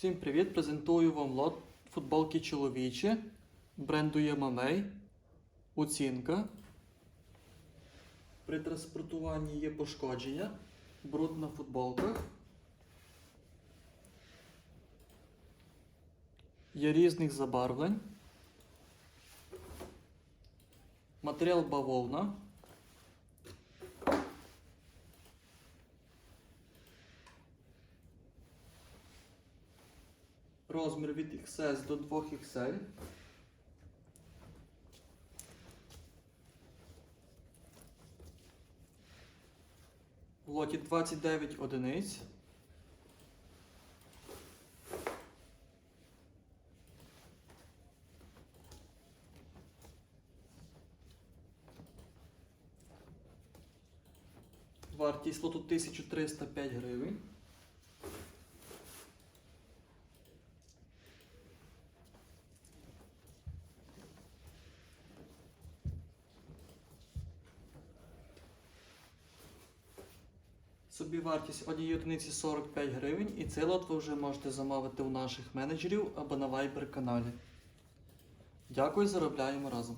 Всім привіт! Презентую вам лот футболки чоловічі бренду Ямамей. Оцінка. При транспортуванні є пошкодження. Бруд на футболках. Є різних забарвлень. Матеріал бавовна. Розмір від XS до 2XL. В лоті 29 одиниць. Вартість лоту 1305 гривень. Собівартість однієї одиниці 45 гривень і цей лот ви вже можете замовити у наших менеджерів або на Viber каналі. Дякую, заробляємо разом.